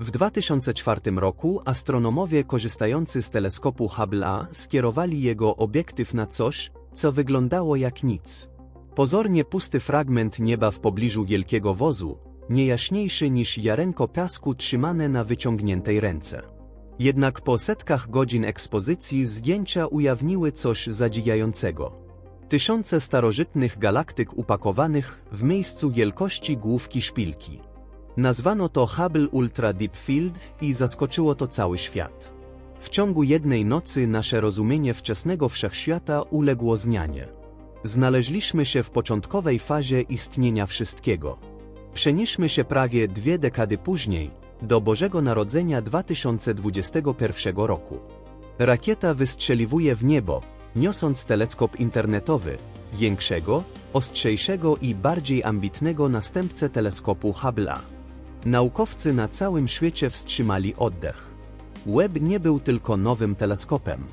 W 2004 roku astronomowie korzystający z teleskopu Hubble skierowali jego obiektyw na coś, co wyglądało jak nic. Pozornie pusty fragment nieba w pobliżu wielkiego wozu, nie jaśniejszy niż jarenko piasku trzymane na wyciągniętej ręce. Jednak po setkach godzin ekspozycji zdjęcia ujawniły coś zadziwiającego. Tysiące starożytnych galaktyk upakowanych w miejscu wielkości główki szpilki. Nazwano to Hubble Ultra Deep Field i zaskoczyło to cały świat. W ciągu jednej nocy nasze rozumienie wczesnego wszechświata uległo zmianie. Znaleźliśmy się w początkowej fazie istnienia wszystkiego. Przenieśmy się prawie dwie dekady później, do Bożego Narodzenia 2021 roku. Rakieta wystrzeliwuje w niebo, niosąc teleskop internetowy, większego, ostrzejszego i bardziej ambitnego następcę teleskopu Hubble'a. Naukowcy na całym świecie wstrzymali oddech. Webb nie był tylko nowym teleskopem.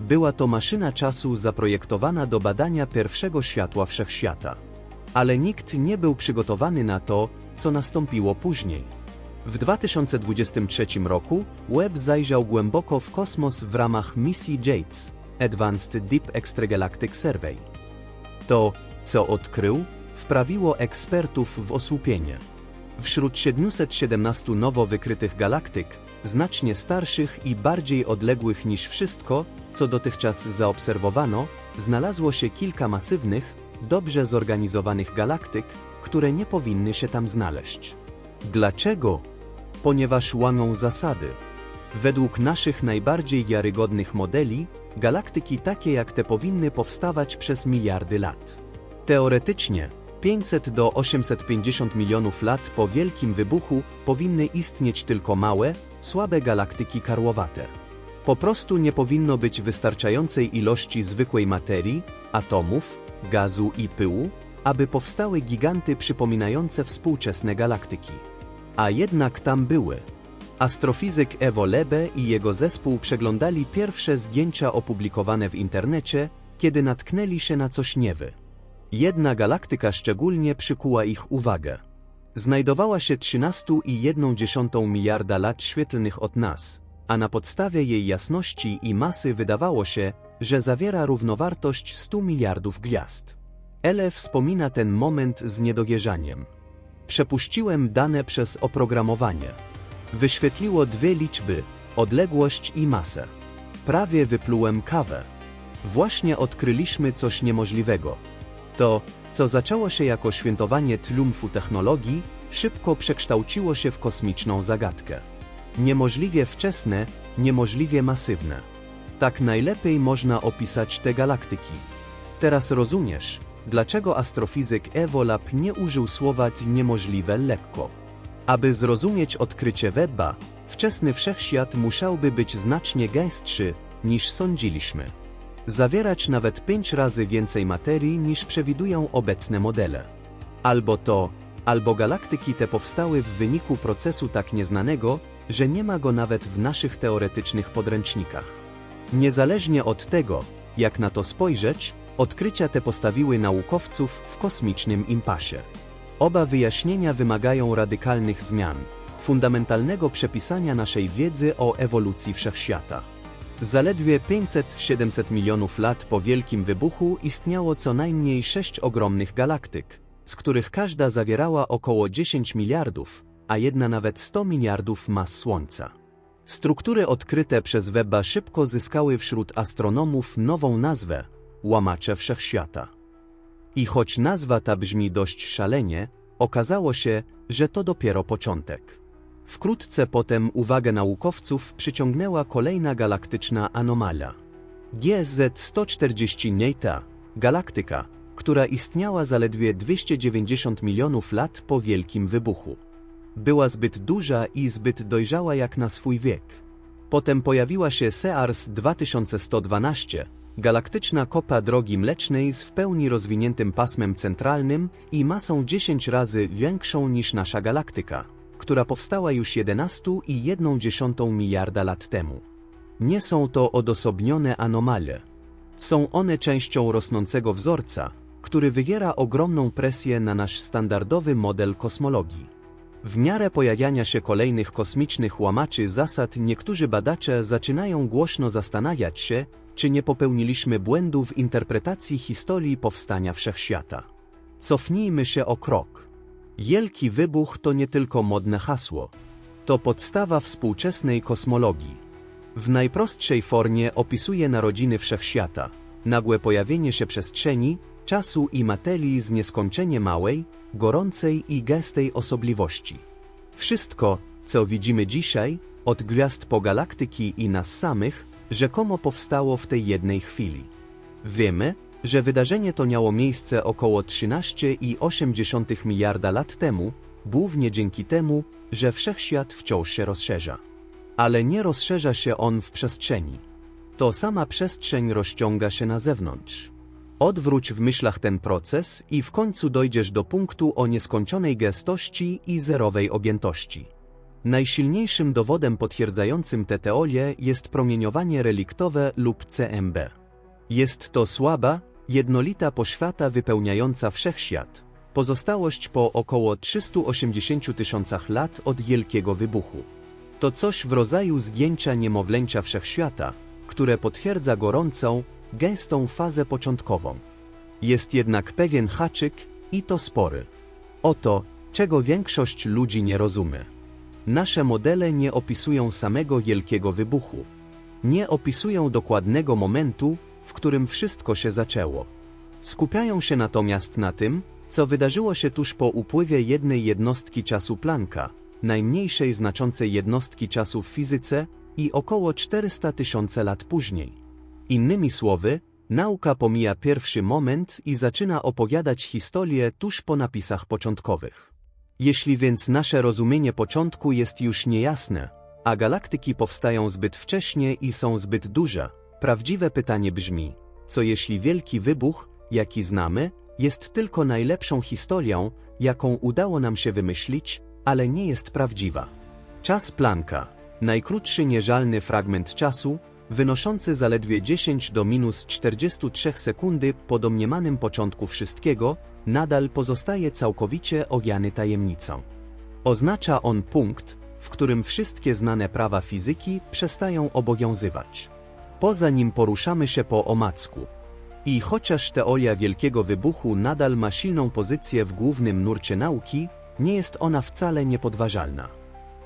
Była to maszyna czasu zaprojektowana do badania pierwszego światła wszechświata. Ale nikt nie był przygotowany na to, co nastąpiło później. W 2023 roku Webb zajrzał głęboko w kosmos w ramach misji JADES Advanced Deep Extragalactic Survey. To, co odkrył, wprawiło ekspertów w osłupienie. Wśród 717 nowo wykrytych galaktyk, znacznie starszych i bardziej odległych niż wszystko, co dotychczas zaobserwowano, znalazło się kilka masywnych, dobrze zorganizowanych galaktyk, które nie powinny się tam znaleźć. Dlaczego? Ponieważ łamią zasady. Według naszych najbardziej wiarygodnych modeli, galaktyki takie jak te powinny powstawać przez miliardy lat. Teoretycznie, 500 do 850 milionów lat po wielkim wybuchu powinny istnieć tylko małe, słabe galaktyki karłowate. Po prostu nie powinno być wystarczającej ilości zwykłej materii, atomów, gazu i pyłu, aby powstały giganty przypominające współczesne galaktyki. A jednak tam były. Astrofizyk Evo Lebe i jego zespół przeglądali pierwsze zdjęcia opublikowane w internecie, kiedy natknęli się na coś niewy. Jedna galaktyka szczególnie przykuła ich uwagę. Znajdowała się 13,1 miliarda lat świetlnych od nas, a na podstawie jej jasności i masy wydawało się, że zawiera równowartość 100 miliardów gwiazd. Ele wspomina ten moment z niedowierzaniem. Przepuściłem dane przez oprogramowanie. Wyświetliło dwie liczby, odległość i masę. Prawie wyplułem kawę. Właśnie odkryliśmy coś niemożliwego. To, co zaczęło się jako świętowanie triumfu technologii, szybko przekształciło się w kosmiczną zagadkę. Niemożliwie wczesne, niemożliwie masywne. Tak najlepiej można opisać te galaktyki. Teraz rozumiesz, dlaczego astrofizyk Evo Lab nie użył słowa niemożliwe lekko. Aby zrozumieć odkrycie Webba, wczesny wszechświat musiałby być znacznie gęstszy, niż sądziliśmy. Zawierać nawet pięć razy więcej materii niż przewidują obecne modele. Albo to, albo galaktyki te powstały w wyniku procesu tak nieznanego, że nie ma go nawet w naszych teoretycznych podręcznikach. Niezależnie od tego, jak na to spojrzeć, odkrycia te postawiły naukowców w kosmicznym impasie. Oba wyjaśnienia wymagają radykalnych zmian, fundamentalnego przepisania naszej wiedzy o ewolucji wszechświata. Zaledwie 500-700 milionów lat po Wielkim Wybuchu istniało co najmniej sześć ogromnych galaktyk, z których każda zawierała około 10 miliardów, a jedna nawet 100 miliardów mas Słońca. Struktury odkryte przez Webba szybko zyskały wśród astronomów nową nazwę łamacze wszechświata. I choć nazwa ta brzmi dość szalenie, okazało się, że to dopiero początek. Wkrótce potem uwagę naukowców przyciągnęła kolejna galaktyczna anomalia. GZ-140 Neita, galaktyka, która istniała zaledwie 290 milionów lat po Wielkim Wybuchu. Była zbyt duża i zbyt dojrzała jak na swój wiek. Potem pojawiła się SEARS 2112, galaktyczna kopa drogi mlecznej z w pełni rozwiniętym pasmem centralnym i masą 10 razy większą niż nasza galaktyka która powstała już 11,1 miliarda lat temu. Nie są to odosobnione anomalie. Są one częścią rosnącego wzorca, który wywiera ogromną presję na nasz standardowy model kosmologii. W miarę pojawiania się kolejnych kosmicznych łamaczy zasad niektórzy badacze zaczynają głośno zastanawiać się, czy nie popełniliśmy błędu w interpretacji historii powstania wszechświata. Cofnijmy się o krok. Wielki wybuch to nie tylko modne hasło. To podstawa współczesnej kosmologii. W najprostszej formie opisuje narodziny wszechświata, nagłe pojawienie się przestrzeni, czasu i materii z nieskończenie małej, gorącej i gęstej osobliwości. Wszystko, co widzimy dzisiaj, od gwiazd po galaktyki i nas samych, rzekomo powstało w tej jednej chwili. Wiemy, że wydarzenie to miało miejsce około 13,8 miliarda lat temu, głównie dzięki temu, że wszechświat wciąż się rozszerza. Ale nie rozszerza się on w przestrzeni. To sama przestrzeń rozciąga się na zewnątrz. Odwróć w myślach ten proces i w końcu dojdziesz do punktu o nieskończonej gęstości i zerowej objętości. Najsilniejszym dowodem potwierdzającym tę teorię jest promieniowanie reliktowe lub CMB. Jest to słaba, jednolita poświata wypełniająca wszechświat, pozostałość po około 380 tysiącach lat od wielkiego wybuchu. To coś w rodzaju zgięcia niemowlęcia wszechświata, które potwierdza gorącą, gęstą fazę początkową. Jest jednak pewien haczyk i to spory. Oto, czego większość ludzi nie rozumie. Nasze modele nie opisują samego wielkiego wybuchu. Nie opisują dokładnego momentu, w którym wszystko się zaczęło. Skupiają się natomiast na tym, co wydarzyło się tuż po upływie jednej jednostki czasu Plancka, najmniejszej znaczącej jednostki czasu w fizyce, i około 400 tysięcy lat później. Innymi słowy, nauka pomija pierwszy moment i zaczyna opowiadać historię tuż po napisach początkowych. Jeśli więc nasze rozumienie początku jest już niejasne, a galaktyki powstają zbyt wcześnie i są zbyt duże, prawdziwe pytanie brzmi, co jeśli wielki wybuch, jaki znamy, jest tylko najlepszą historią, jaką udało nam się wymyślić, ale nie jest prawdziwa. Czas Plancka, najkrótszy nieżalny fragment czasu, wynoszący zaledwie 10 do minus 43 sekundy po domniemanym początku wszystkiego, nadal pozostaje całkowicie owiany tajemnicą. Oznacza on punkt, w którym wszystkie znane prawa fizyki przestają obowiązywać. Poza nim poruszamy się po omacku. I chociaż teoria wielkiego wybuchu nadal ma silną pozycję w głównym nurcie nauki, nie jest ona wcale niepodważalna.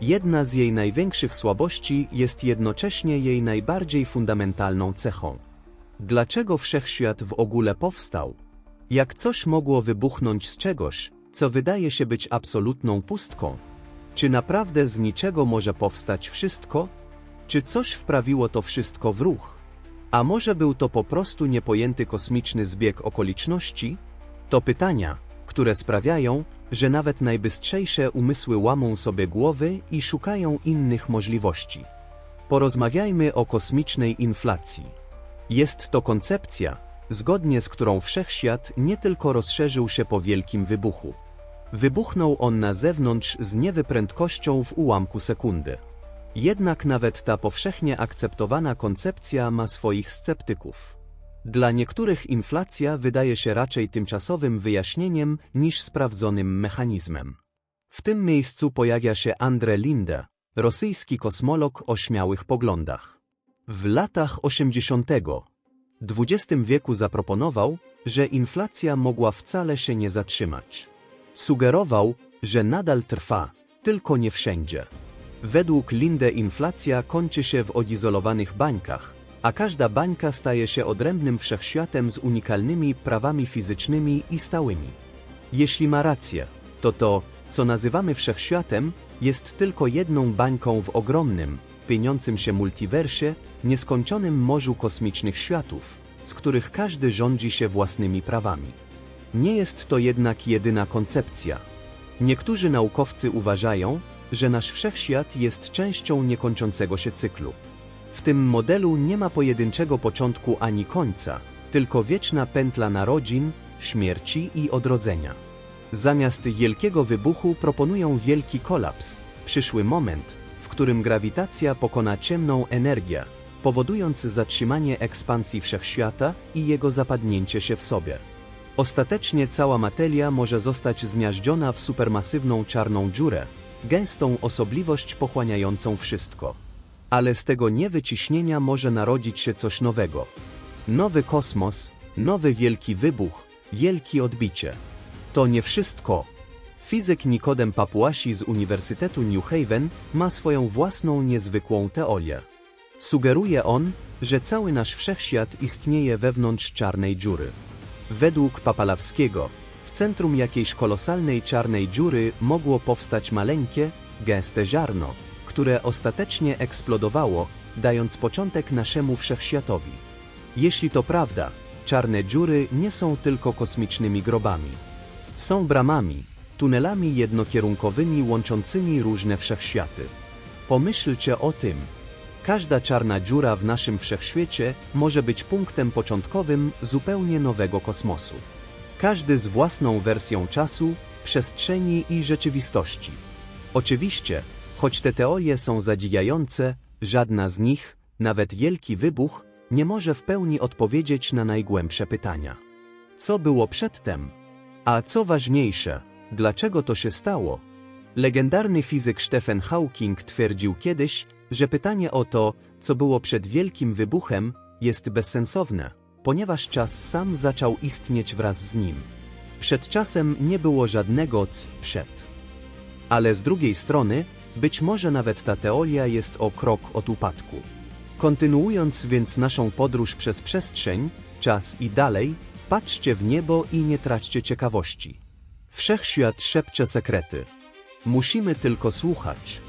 Jedna z jej największych słabości jest jednocześnie jej najbardziej fundamentalną cechą. Dlaczego wszechświat w ogóle powstał? Jak coś mogło wybuchnąć z czegoś, co wydaje się być absolutną pustką? Czy naprawdę z niczego może powstać wszystko? Czy coś wprawiło to wszystko w ruch? A może był to po prostu niepojęty kosmiczny zbieg okoliczności? To pytania, które sprawiają, że nawet najbystrzejsze umysły łamą sobie głowy i szukają innych możliwości. Porozmawiajmy o kosmicznej inflacji. Jest to koncepcja, zgodnie z którą wszechświat nie tylko rozszerzył się po wielkim wybuchu. Wybuchnął on na zewnątrz z niewyprędkością w ułamku sekundy. Jednak nawet ta powszechnie akceptowana koncepcja ma swoich sceptyków. Dla niektórych inflacja wydaje się raczej tymczasowym wyjaśnieniem niż sprawdzonym mechanizmem. W tym miejscu pojawia się André Linde, rosyjski kosmolog o śmiałych poglądach. W latach 80. XX wieku zaproponował, że inflacja mogła wcale się nie zatrzymać. Sugerował, że nadal trwa, tylko nie wszędzie. Według Linde inflacja kończy się w odizolowanych bańkach, a każda bańka staje się odrębnym wszechświatem z unikalnymi prawami fizycznymi i stałymi. Jeśli ma rację, to to, co nazywamy wszechświatem, jest tylko jedną bańką w ogromnym, pieniącym się multiwersie, nieskończonym morzu kosmicznych światów, z których każdy rządzi się własnymi prawami. Nie jest to jednak jedyna koncepcja. Niektórzy naukowcy uważają, że nasz wszechświat jest częścią niekończącego się cyklu. W tym modelu nie ma pojedynczego początku ani końca, tylko wieczna pętla narodzin, śmierci i odrodzenia. Zamiast wielkiego wybuchu proponują wielki kolaps, przyszły moment, w którym grawitacja pokona ciemną energię, powodując zatrzymanie ekspansji wszechświata i jego zapadnięcie się w sobie. Ostatecznie cała materia może zostać zmiażdżona w supermasywną czarną dziurę, gęstą osobliwość pochłaniającą wszystko. Ale z tego niewyciśnienia może narodzić się coś nowego. Nowy kosmos, nowy wielki wybuch, wielki odbicie. To nie wszystko. Fizyk Nikodem Papuasi z Uniwersytetu New Haven ma swoją własną niezwykłą teorię. Sugeruje on, że cały nasz wszechświat istnieje wewnątrz czarnej dziury. Według Papalawskiego, centrum jakiejś kolosalnej czarnej dziury mogło powstać maleńkie, gęste ziarno, które ostatecznie eksplodowało, dając początek naszemu wszechświatowi. Jeśli to prawda, czarne dziury nie są tylko kosmicznymi grobami. Są bramami, tunelami jednokierunkowymi łączącymi różne wszechświaty. Pomyślcie o tym. Każda czarna dziura w naszym wszechświecie może być punktem początkowym zupełnie nowego kosmosu. Każdy z własną wersją czasu, przestrzeni i rzeczywistości. Oczywiście, choć te teorie są zadziwiające, żadna z nich, nawet wielki wybuch, nie może w pełni odpowiedzieć na najgłębsze pytania. Co było przedtem? A co ważniejsze, dlaczego to się stało? Legendarny fizyk Stephen Hawking twierdził kiedyś, że pytanie o to, co było przed wielkim wybuchem, jest bezsensowne, ponieważ czas sam zaczął istnieć wraz z nim. Przed czasem nie było żadnego c przed. Ale z drugiej strony, być może nawet ta teoria jest o krok od upadku. Kontynuując więc naszą podróż przez przestrzeń, czas i dalej, patrzcie w niebo i nie traćcie ciekawości. Wszechświat szepcze sekrety. Musimy tylko słuchać.